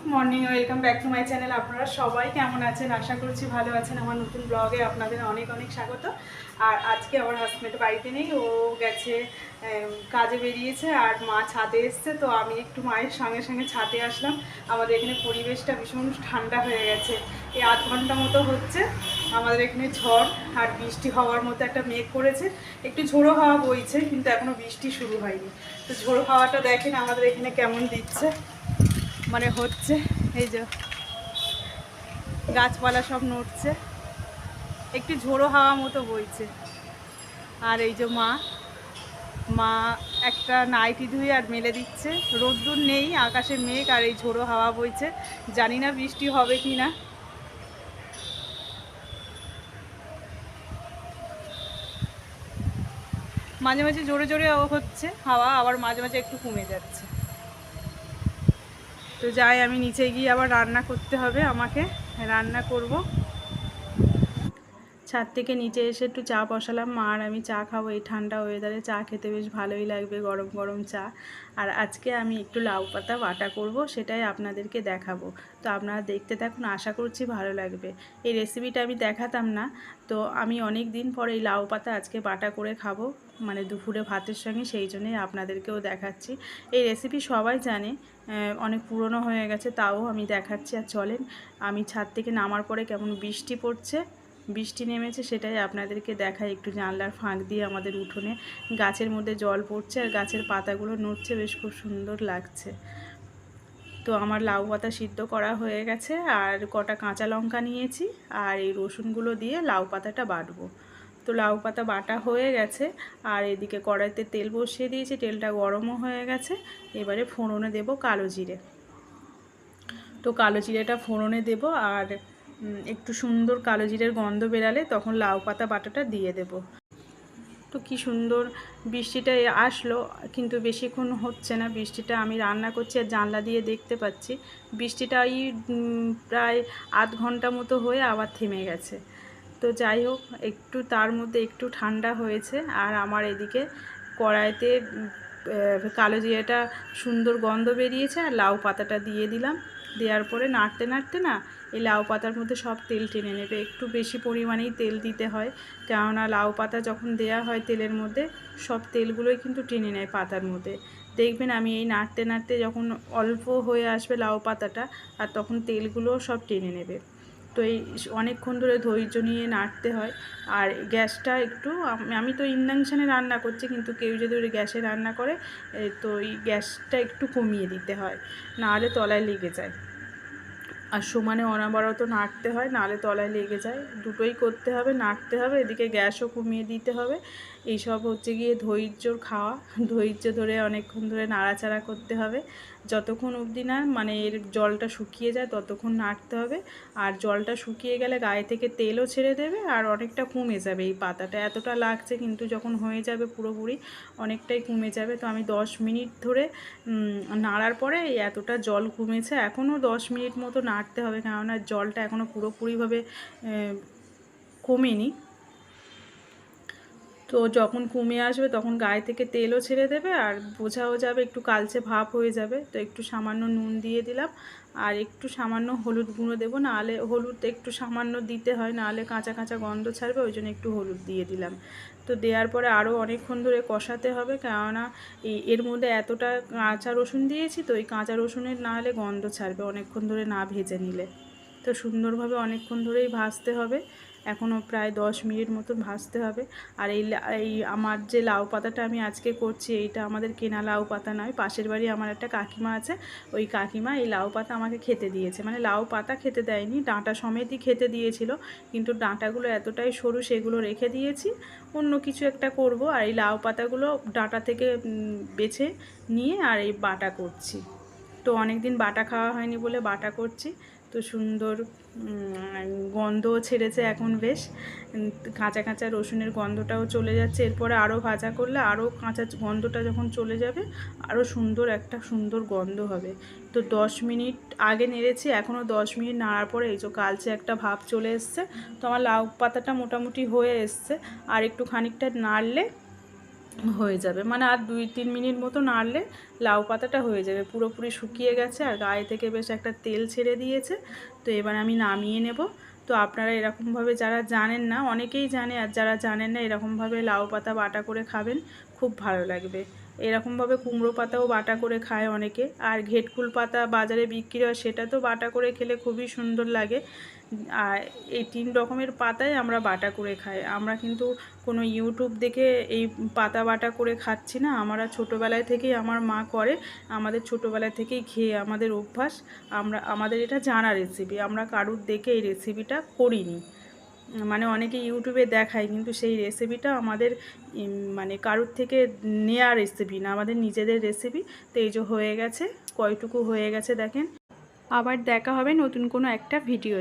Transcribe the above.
Good morning, welcome back to my channel. আপনারা সবাই কেমন আছেন? আশা করছি ভালো আছেন। আমার নতুন ব্লগে আপনাদের অনেক অনেক স্বাগত। আর আজকে আমার হাজব্যান্ড বাড়িতে নেই, ও গেছে কাজে বেরিয়েছে আর মা ছাদে এসছে, তো আমি একটু মায়ের সঙ্গে সঙ্গে ছাদে আসলাম। আমাদের এখানে পরিবেশটা ভীষণ ঠান্ডা হয়ে গেছে। এই আধ ঘণ্টা মতো হচ্ছে আমাদের এখানে ঝড় আর বৃষ্টি হওয়ার মতো একটা মেঘ করেছে। একটু ঝোড়ো হাওয়া বইছে, কিন্তু এখনও বৃষ্টি শুরু হয়নি। তো ঝোড়ো হাওয়াটা দেখেন আমাদের এখানে কেমন দিচ্ছে। মানে হচ্ছে, এই যে গাছপালা সব নড়ছে। একটু ঝোড়ো হাওয়া মতো বইছে। আর এই যে মা মা একটা নাইটি ধুয়ে আর মেলে দিচ্ছে। রোদ্দুর নেই, আকাশে মেঘ আর এই ঝোড়ো হাওয়া বইছে। জানি না বৃষ্টি হবে কি না। মাঝে মাঝে জোরে জোরে হচ্ছে, হাওয়া আবার মাঝে মাঝে একটু কমে যাচ্ছে। তো যাই আমি নিচে গিয়ে আবার রান্না করতে হবে আমাকে রান্না করব। ছাদ থেকে নিচে এসে একটু চা বসালাম। মা আর আমি চা খাব, এই ঠান্ডা ওয়েদারে চা খেতে বেশ ভালোই লাগবে, গরম গরম চা। আর আজকে আমি একটু লাউ পাতা বাটা করব, সেটাই আপনাদেরকে দেখাবো। তো আপনারা দেখতে থাকুন, আশা করছি ভালো লাগবে। এই রেসিপিটা আমি দেখাতাম না। তো আমি অনেক দিন পরে এই লাউ পাতা আজকে বাটা করে খাব মানে দুপুরে ভাতের সঙ্গে, সেই জন্যই আপনাদেরকেও দেখাচ্ছি। এই রেসিপি সবাই জানে অনেক পুরনো হয়ে গেছে, তাও আমি দেখাচ্ছি, আর চলেন, আমি ছাদ থেকে নামার পরে কেমন বৃষ্টি পড়ছে বৃষ্টি নেমেছে সেটাই আপনাদেরকে দেখাই। একটু জানলার ফাঁক দিয়ে আমাদের উঠোনে গাছের মধ্যে জল পড়ছে আর গাছের পাতাগুলো নড়ছে, বেশ খুব সুন্দর লাগছে। তো আমার লাউ পাতা সিদ্ধ করা হয়ে গেছে আর কটা কাঁচা লঙ্কা নিয়েছি আর এই রসুনগুলো দিয়ে লাউ পাতাটা বাটবো। তো লাউ পাতা বাটা হয়ে গেছে আর এদিকে কড়াইতে তেল বসিয়ে দিয়েছি, তেলটা গরমও হয়ে গেছে। এবারে ফোড়নে দেব কালো জিরে। তো কালো জিরেটা ফোড়নে দেব আর একটু সুন্দর কালো জিরের গন্ধ বেরালে তখন লাউ পাতা বাটাটা দিয়ে দেব। তো কি সুন্দর বৃষ্টিটা আসলো কিন্তু বেশিক্ষণ হচ্ছে না বৃষ্টিটা। আমি রান্না করছি আর জানলা দিয়ে দেখতে পাচ্ছি বৃষ্টিটা উম, প্রায় আধ ঘণ্টা মতো হয়ে আবার থেমে গেছে। তো যাই হোক একটু তার মধ্যে একটু ঠান্ডা হয়েছে আর আমার এদিকে কড়াইতে কালো জিরাটা সুন্দর গন্ধ বেরিয়েছে আর লাউ পাতাটা দিয়ে দিলাম। দেওয়ার পরে নাড়তে নাড়তে না এই লাউ পাতার মধ্যে সব তেল টেনে নেবে। একটু বেশি পরিমাণেই তেল দিতে হয়, কেননা লাউ পাতা যখন দেয়া হয় তেলের মধ্যে, সব তেলগুলোই কিন্তু টেনে নেয় পাতার মধ্যে। দেখবেন আমি এই নাড়তে নাড়তে যখন অল্প হয়ে আসবে লাউ পাতাটা, আর তখন তেলগুলোও সব টেনে নেবে। তো এই অনেকক্ষণ ধরে ধৈর্য নিয়ে নাড়তে হয়। আর গ্যাসটা একটু, আমি তো ইন্ডাকশানে রান্না করছি, কিন্তু কেউ যদি গ্যাসে রান্না করে তো এই গ্যাসটা একটু কমিয়ে দিতে হয়, নাহলে তলায় লেগে যায়। আর সমানে অনাবরত নাড়তে হয়, নাহলে তলায় লেগে যায়। দুটোই করতে হবে, নাড়তে হবে, এদিকে গ্যাসও কমিয়ে দিতে হবে। এইসব হচ্ছে গিয়ে ধৈর্যর খাওয়া, ধৈর্য ধরে অনেকক্ষণ ধরে নাড়াচাড়া করতে হবে। যতক্ষণ অবধি না মানে এর জলটা শুকিয়ে যায় ততক্ষণ নাড়তে হবে। আর জলটা শুকিয়ে গেলে গায়ে থেকে তেলও ছেড়ে দেবে আর অনেকটা কমে যাবে। এই পাতাটা এতটা লাগছে কিন্তু যখন হয়ে যাবে পুরোপুরি অনেকটাই কমে যাবে। তো আমি দশ মিনিট ধরে নাড়ার পরে এতটা জল কমেছে। এখনও দশ মিনিট মতো নাড়তে হবে কেননা জলটা এখনও পুরোপুরিভাবে কমেনি। তো যখন কমে আসবে তখন গায়ে থেকে তেলও ছেড়ে দেবে আর বোঝাও যাবে একটু কালচে ভাব হয়ে যাবে। তো একটু সামান্য নুন দিয়ে দিলাম আর একটু সামান্য হলুদ গুঁড়ো দেবো। নাহলে হলুদ একটু সামান্য দিতে হয়, নাহলে কাঁচা কাঁচা গন্ধ ছাড়বে, ওই জন্য একটু হলুদ দিয়ে দিলাম। তো দেওয়ার পরে আরও অনেকক্ষণ ধরে কষাতে হবে, কেননা এর মধ্যে এতটা কাঁচা রসুন দিয়েছি তো এই কাঁচা রসুনের না হলে গন্ধ ছাড়বে অনেকক্ষণ ধরে না ভেজে নিলে। তো সুন্দরভাবে অনেকক্ষণ ধরেই ভাজতে হবে। এখনও প্রায় দশ মিনিট মতন ভাজতে হবে। আর এই এই আমার যে লাউ পাতাটা আমি আজকে করছি, এইটা আমাদের কেনা লাউ পাতা নয়, পাশের বাড়ি আমার একটা কাকিমা আছে, ওই কাকিমা এই লাউ পাতা আমাকে খেতে দিয়েছে। মানে লাউ পাতা খেতে দেয়নি, ডাঁটা সমেতই খেতে দিয়েছিল, কিন্তু ডাঁটাগুলো এতটাই সরু সেগুলো রেখে দিয়েছি, অন্য কিছু একটা করব। আর এই লাউ পাতাগুলো ডাঁটা থেকে বেছে নিয়ে আর এই বাটা করছি। তো অনেক দিন বাটা খাওয়া হয়নি বলে বাটা করছি। তো সুন্দর গন্ধও ছেড়েছে এখন বেশ। কাঁচা কাঁচা রসুনের গন্ধটাও চলে যাচ্ছে। এরপরে আরও ভাজা করলে আরও কাঁচা গন্ধটা যখন চলে যাবে আরও সুন্দর একটা সুন্দর গন্ধ হবে। তো দশ মিনিট আগে নেড়েছি এখনও দশ মিনিট নাড়ার পরে এই যে কালচে একটা ভাব চলে এসছে। তো আমার লাউ পাতাটা মোটামুটি হয়ে এসছে। আর একটু খানিকটা নাড়লে হয়ে যাবে। মানে আর দুই তিন মিনিট মতো নাড়লে লাউ পাতাটা হয়ে যাবে। পুরোপুরি শুকিয়ে গেছে আর গায়ে থেকে বেশ একটা তেল ছেড়ে দিয়েছে। তো এবার আমি নামিয়ে নেব। তো আপনারা এরকমভাবে যারা জানেন না, অনেকেই জানে আর যারা জানেন না, এরকমভাবে লাউ পাতা বাটা করে খাবেন। খুব ভালো লাগবে। এরকমভাবে কুমড়ো পাতাও বাটা করে খায় অনেকে। আর ঘেটকুল পাতা বাজারে বিক্রি হয়, সেটা তো বাটা করে খেলে খুবই সুন্দর লাগে। আর এই তিন রকমের পাতাই আমরা বাটা করে খাই। আমরা কিন্তু কোনো ইউটিউব দেখে এই পাতা বাটা করে খাচ্ছি না। আমরা ছোটোবেলায় থেকেই আমার মা করে, আমাদের ছোটোবেলা থেকেই খেয়ে আমাদের অভ্যাস। আমরা, আমাদের এটা জানা রেসিপি আমরা কারুর দেখে এই রেসিপিটা করিনি। মানে অনেকে ইউটিউবে দেখায়, কিন্তু সেই রেসিপিটা আমাদের মানে কারুর থেকে নেয়া রেসিপি না, আমাদের নিজেদের রেসিপি তো এই যে হয়ে গেছে, কয়টুকু হয়ে গেছে দেখেন। আবার দেখা হবে নতুন কোনো একটা ভিডিও